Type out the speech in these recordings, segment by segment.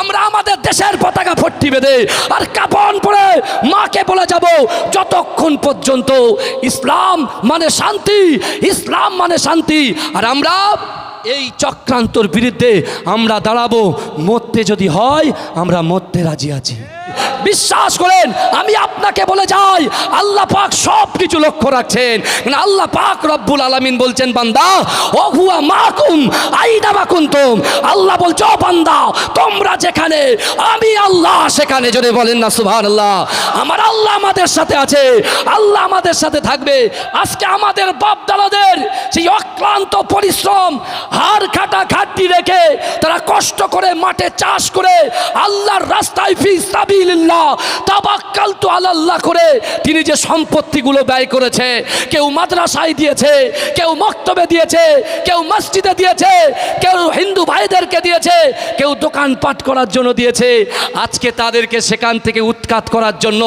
আমরা আমাদের দেশের পতাকা ফট্টি বেঁধে আর কাপন পরে মাকে বলে যাব, যতক্ষণ পর্যন্ত ইসলাম মানে শান্তি, ইসলাম মানে শান্তি, আর আমরা এই চক্রান্তর বিরুদ্ধে আমরা দাঁড়াবো, মরতে যদি হয়, আমরা মরতে রাজি আছি। বিশ্বাস করেন, আমি আপনাকে বলে যাই, আল্লাহ পাক সব কিছু লক্ষ্য রাখছেন। কারণ আল্লাহ পাক রব্বুল আলামিন বলছেন, বান্দা হুয়া মাকুম আইনা মাকুন্তুম আল্লাহ বলছো, "ও বান্দা, তোমরা যেখানে, আমি আল্লাহ সেখানে। যদি বলেন না সুভান আল্লাহ আমার আল্লাহ আমাদের সাথে আছে, আল্লাহ আমাদের সাথে থাকবে। আজকে আমাদের বাপ দাদাদের সেই অক্লান্ত পরিশ্রম হার খাটা খাটনি রেখে তারা কষ্ট করে মাঠে চাষ করে আল্লাহর রাস্তায় ফি সাবিলিল্লাহ তাবাক্কাল তো আল্লাহ করে তিনি যে সম্পত্তিগুলো ব্যয় করেছে, কেউ মাদ্রাসায় দিয়েছে, কেউ মক্তবে দিয়েছে, কেউ মসজিদে দিয়েছে, কেউ হিন্দু ভাইদেরকে দিয়েছে, কেউ দোকানপাট করার জন্য দিয়েছে। আজকে তাদেরকে সেখান থেকে উৎখাত করার জন্য,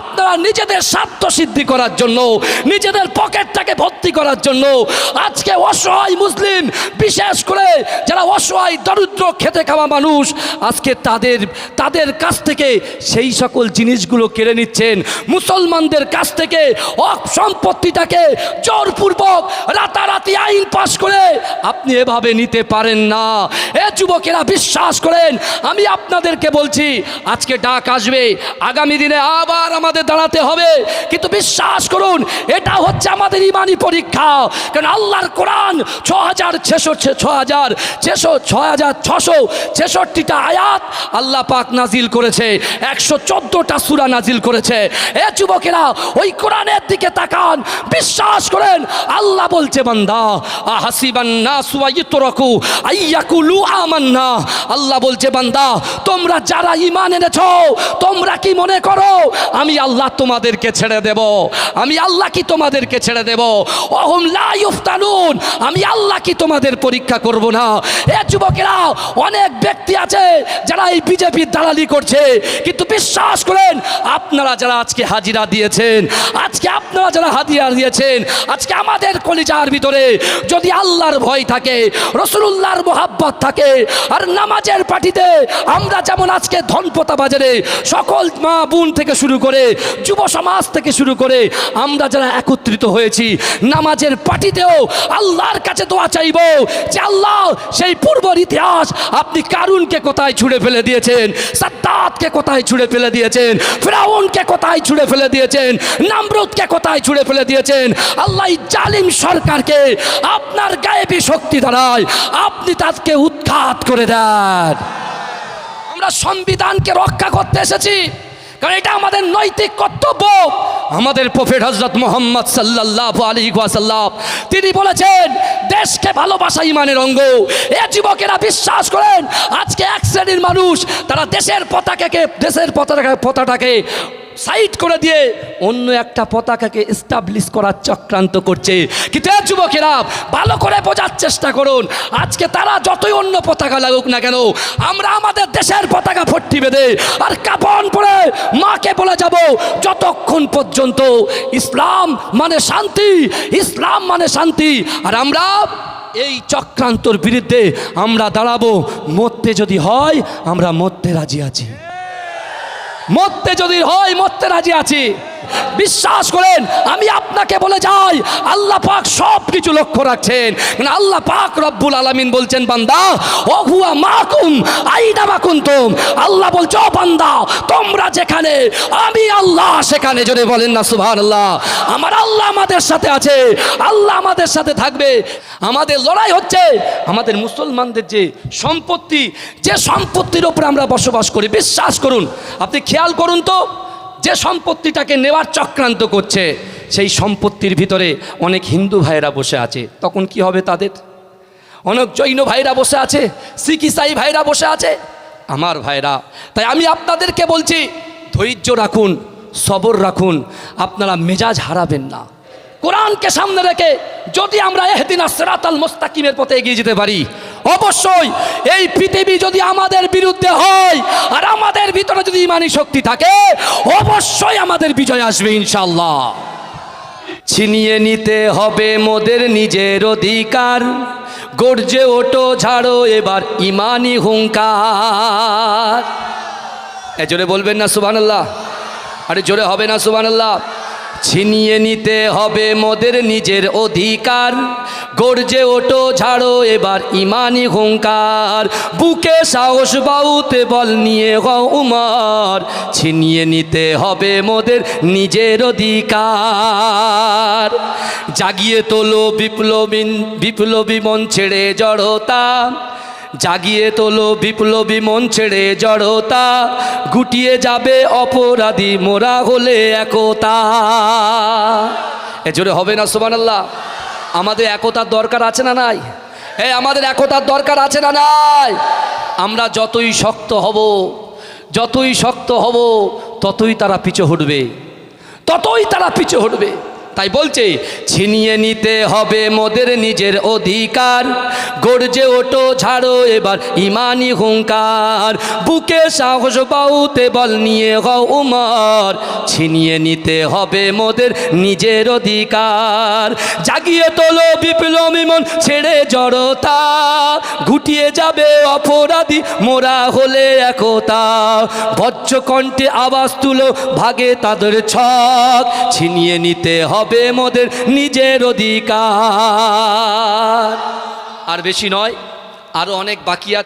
আপনারা নিজেদের স্বার্থ সিদ্ধি করার জন্য, নিজেদের পকেটটাকে ভর্তি করার জন্য, আজকে অসহায় মুসলিম, বিশেষ করে যারা অসহায়, দরিদ্র খেতে খাওয়া মানুষ, আজকে তাদের তাদের কাছ থেকে সেই সকল জিনিসগুলো কেড়ে নিচ্ছেন। মুসলমানদের কাছ থেকে সম্পত্তিটাকে জোরপূর্বক রাতারাতি আইন পাশ করে আপনি এভাবে নিতে পারেন না। এ যুবকেরা বিশ্বাস করেন, আমি আপনাদেরকে বলছি, আজকে ডাক আসবে, আগামী দিনে আবার আমাদের দাঁড়াতে হবে। কিন্তু বিশ্বাস করুন, এটা হচ্ছে আমাদের ইমানি পরীক্ষা। কারণ আল্লাহর কোরআন ছ হাজার ছেষট্টি ছ হাজার ছেষো ছ হাজার ছশো ছেষট্টিটা আয়াত আল্লাহ পাক নাজিল করেছে। একশো চোদ্দোটা সুরা নাজিল করেছে। এ যুবকেরা, ওই কোরআনের দিকে তাকান, বিশ্বাস করেন, আল্লাহ বলছে, বান্দা হাসিবান্না সুয়াইতরকু আইয়াকুলু আমান্না। আল্লাহ বলছে, বান্দা, তোমরা যারা ইমান এনেছ, তোমরা কি মনে করো, আমি আল্লাহ তোমাদেরকে ছেড়ে দেব। আমি আল্লাহ কি তোমাদেরকে ছেড়ে দেব? অহম লা ইফতানুন, আমি আল্লাহ কি তোমাদের পরীক্ষা করব না? এ যুবকেরা, অনেক ব্যক্তি আছে যারা এই বিজেপির দালালি করছে, কিন্তু বিশ্বাস করেন আপনারা যারা আজকে হাজিরা দিয়েছেন, আজকে আপনারা যারা হাজিরা দিয়েছেন, আজকে আমাদের কলিজার ভিতরে যদি আল্লাহর ভয় থাকে রসুল্লাহর মোহাব্বত থাকে, আর নামাজের পার্টিতে আমরা যেমন আজকে ধনপতা বাজারে সকল মা বোন থেকে শুরু করে যুব সমাজ থেকে শুরু করে আমরা যারা একত্রিত হয়েছি, নামাজের পার্টিতেও আল্লাহর কাছে দোয়া চাইব যে আল্লাহ সেই পূর্বর ইতিহাস আপনি কারুনকে কোথায় ছুঁড়ে ফেলে দিয়েছেন, সাদ্দাতকে কোথায় ছুঁড়ে ফেলে দিয়েছেন ফেরাউনকে কোথায় ছুঁড়ে ফেলে দিয়েছেন? নামরুদকে কোথায় ছুঁড়ে ফেলে দিয়েছেন? আল্লাহ জালিম সরকারকে আপনার গায়েবী শক্তি দ্বারায় আপনি তাকে উৎখাত করে দেন। আমরা সংবিধানকে রক্ষা করতে এসেছি। কারণ এটা আমাদের নৈতিক কর্তব্য। আমাদের প্রফেট হজরত মোহাম্মদ সাল্লাহ আলী ওয়াসাল্লাম, তিনি বলেছেন, দেশকে ভালোবাসা ইমানের অঙ্গ। এ যুবকেরা বিশ্বাস করেন, আজকে এক শ্রেণির মানুষ, তারা দেশের পতাকাকে, দেশের পতাকা, পতাকাকে সাইড করে দিয়ে অন্য একটা পতাকাকে এস্টাবলিশ করার চক্রান্ত করছে। কিন্তু এ যুবকেরা, ভালো করে বোঝার চেষ্টা করুন। আজকে তারা যতই অন্য পতাকা লাগুক না কেন, আমরা আমাদের দেশের পতাকা ফট্টি বেঁধে আর কাপন পরে মাকে বলে যাব, যতক্ষণ পর্যন্ত ইসলাম মানে শান্তি, ইসলাম মানে শান্তি। আর আমরা এই চক্রান্তর বিরুদ্ধে আমরা দাঁড়াবো। মরতে যদি হয়, আমরা মরতে রাজি আছি। মরতে যদি হয় মরতে রাজি আছি। বিশ্বাস করেন, আমি আপনাকে বলে যাই, আল্লাহ পাক সব কিছু লক্ষ্য রাখছেন। কারণ আল্লাহ পাক রব্বুল আলামিন বলছেন, বান্দা ও হুয়া মাকুম আইনা মাকুন্তুম আল্লাহ বলছো, "ও বান্দা, তোমরা যেখানে, আমি আল্লাহ সেখানে। যদি বলেন না সুভান আল্লাহ আমার আল্লাহ আমাদের সাথে আছে, আল্লাহ আমাদের সাথে থাকবে। আমাদের লড়াই হচ্ছে, আমাদের মুসলমানদের যে সম্পত্তি, যে সম্পত্তির ওপর আমরা বসবাস করি, বিশ্বাস করুন। আপনি খেয়াল করুন তো যে সম্পত্তিটাকে নেওয়ার চক্রান্ত করছে, সেই সম্পত্তির ভিতরে অনেক হিন্দু ভাইয়েরা বসে আছে। তখন কি হবে তাদের? অনেক জৈন ভাইরা বসে আছে ইসাই ভাইরা বসে আছে। আমার ভাইরা তাই আমি আপনাদেরকে বলছি, ধৈর্য রাখুন, সবর রাখুন, আপনারা মেজাজ হারাবেন না। কোরআনকে সামনে রেখে যদি আমরা এহদিনা সেরাতাল মোস্তাকিমের পথে এগিয়ে যেতে পারি অবশ্যই এই পৃথিবী যদি আমাদের বিরুদ্ধে হয় আর আমাদের ভিতরে যদি ইমানি শক্তি থাকে, অবশ্যই আমাদের বিজয় আসবে ইনশাল্লাহ ছিনিয়ে নিতে হবে মোদের নিজের অধিকার, গর্জে ওটো ঝাড়ো এবার ইমানি হুঙ্কার। এ জোরে বলবেন না সুবানল্লাহ আরে জোরে হবে না সুবান ছিনিয়ে নিতে হবে মোদের নিজের অধিকার। গর্জে ওটো ঝাড়ো এবার ইমানি হুঙ্কার। বুকে সাহস বাউতে বল নিয়ে হও উমার। ছিনিয়ে নিতে হবে মোদের নিজের অধিকার। জাগিয়ে তোলো বিপ্লবী বিপ্লবী মন ছেড়ে জড়তা। জাগিয়ে তোলো বিপ্লবী মন ছেড়ে জড়তা, গুটিয়ে যাবে অপরাধী মোরা হলে একতা। এ জোরে হবে না সোমান আল্লাহ আমাদের একতার দরকার আছে না নাই? এ, আমাদের একতার দরকার আছে না নাই? আমরা যতই শক্ত হব, যতই শক্ত হব, ততই তারা পিছু হটবে। ততই তারা পিছু হটবে। তাই বলছে, ছিনিয়ে নিতে হবে মোদের নিজের অধিকার। গর্জে ওটো ছাড়ো এবার ইমানি হুঙ্কার। বুকে সাহস বাউতে বল নিয়ে হও উমর। ছিনিয়ে নিতে হবে মোদের নিজের অধিকার। জাগিয়ে তোলো বিপ্লবী মন, ছেড়ে জড়তা। গুটিয়ে যাবে অপরাধী, মোরা হলে একতা। বজ্র কণ্ঠে আওয়াজ তুলো, ভাগে তাদের ছক। ছিনিয়ে নিতে হবে মোদের নিজের অধিকার। আর বেশি নয় আরও অনেক বাকি আছে।